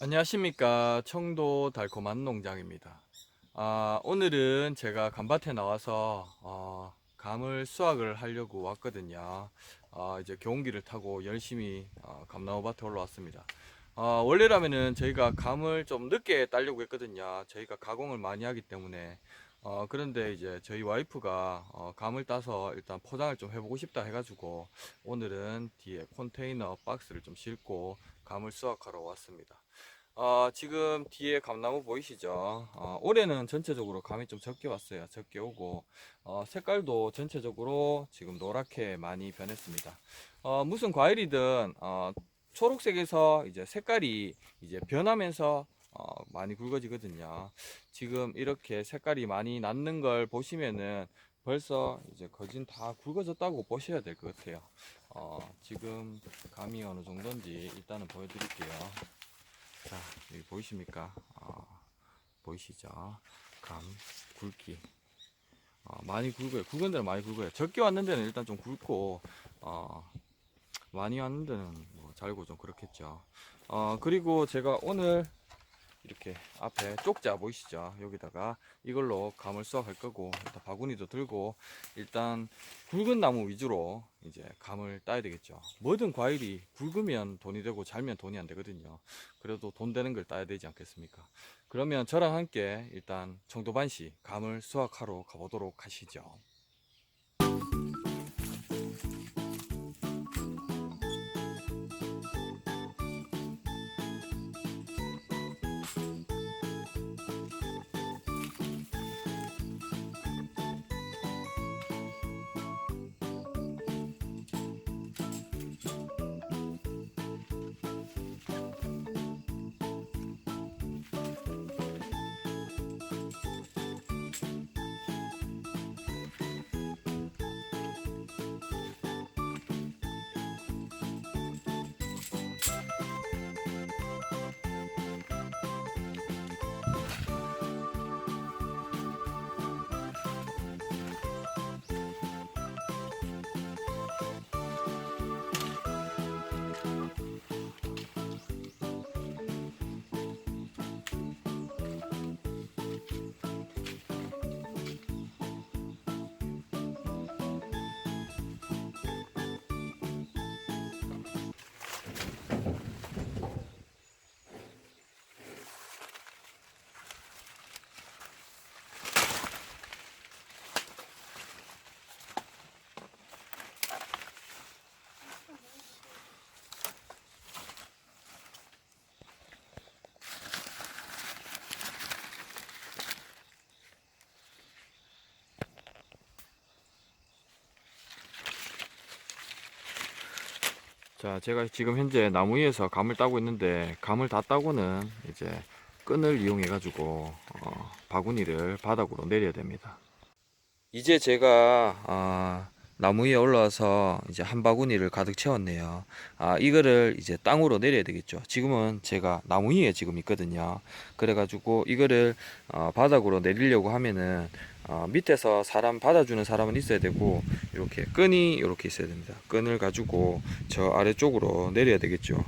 안녕하십니까. 청도 달콤한 농장입니다. 아, 오늘은 제가 감밭에 나와서 어, 감을 수확을 하려고 왔거든요. 어, 이제 경운기를 타고 열심히 어, 감나무밭에 올라왔습니다. 어, 원래라면은 저희가 감을 좀 늦게 따려고 했거든요. 저희가 가공을 많이 하기 때문에. 어, 그런데 이제 저희 와이프가 어, 감을 따서 일단 포장을 좀 해보고 싶다 해가지고 오늘은 뒤에 컨테이너 박스를 좀 싣고 감을 수확하러 왔습니다 어, 지금 뒤에 감나무 보이시죠? 어, 올해는 전체적으로 감이 좀 적게 왔어요. 적게 오고, 어, 색깔도 전체적으로 지금 노랗게 많이 변했습니다. 어, 무슨 과일이든, 어, 초록색에서 이제 색깔이 이제 변하면서 어, 많이 굵어지거든요. 지금 이렇게 색깔이 많이 났는 걸 보시면은 벌써 이제 거진 다 굵어졌다고 보셔야 될 것 같아요. 어, 지금 감이 어느 정도인지 일단은 보여드릴게요. 자, 여기 보이십니까? 어, 보이시죠? 감, 굵기. 어, 많이 굵어요. 굵은 데는 많이 굵어요. 적게 왔는 데는 일단 좀 굵고, 어, 많이 왔는 데는 뭐 잘고 좀 그렇겠죠. 어, 그리고 제가 오늘 이렇게 앞에 쪽자 보이시죠? 여기다가 이걸로 감을 수확할 거고, 일단 바구니도 들고, 일단 굵은 나무 위주로 이제 감을 따야 되겠죠. 뭐든 과일이 굵으면 돈이 되고 잘면 돈이 안 되거든요. 그래도 돈 되는 걸 따야 되지 않겠습니까? 그러면 저랑 함께 일단 청도반시 감을 수확하러 가보도록 하시죠. 자, 제가 지금 현재 나무 위에서 감을 따고 있는데 감을 다 따고는 이제 끈을 이용해 가지고 어, 바구니를 바닥으로 내려야 됩니다. 이제 제가 아, 나무 위에 올라와서 이제 한 바구니를 가득 채웠네요. 아, 이거를 이제 땅으로 내려야 되겠죠. 지금은 제가 나무 위에 지금 있거든요. 그래 가지고 이거를 어, 바닥으로 내리려고 하면은 어, 밑에서 사람 받아주는 사람은 있어야 되고 이렇게 끈이 이렇게 있어야 됩니다. 끈을 가지고 저 아래쪽으로 내려야 되겠죠.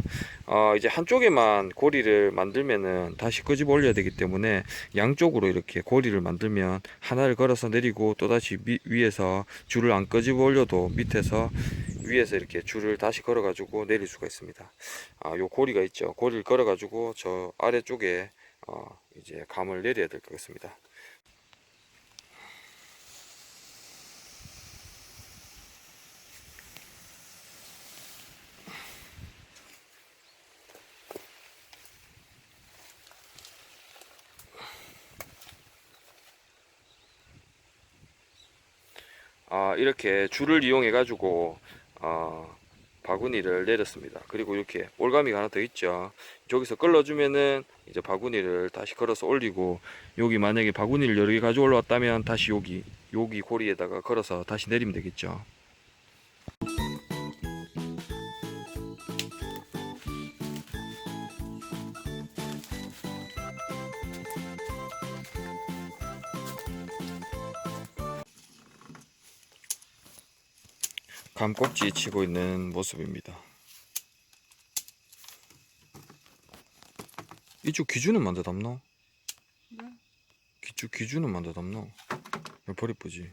어, 이제 한쪽에만 고리를 만들면은 다시 끄집어 올려야 되기 때문에 양쪽으로 이렇게 고리를 만들면 하나를 걸어서 내리고 또 다시 위에서 줄을 안 끄집어 올려도 밑에서 위에서 이렇게 줄을 다시 걸어 가지고 내릴 수가 있습니다. 아, 요 고리가 있죠. 고리를 걸어 가지고 저 아래쪽에 어, 이제 감을 내려야 될 것 같습니다. 아, 이렇게 줄을 이용해 가지고 어, 바구니를 내렸습니다. 그리고 이렇게 올가미가 하나 더 있죠. 저기서 끌어주면은 이제 바구니를 다시 걸어서 올리고 여기 만약에 바구니를 여러 개 가지고 올라왔다면 다시 여기 여기 고리에다가 걸어서 다시 내리면 되겠죠. 감꼭지 치고 있는 모습입니다. 이쪽 기준은 만다 담노? 네. 기주 기준은 만다 담노? 왜 버리 뿌지?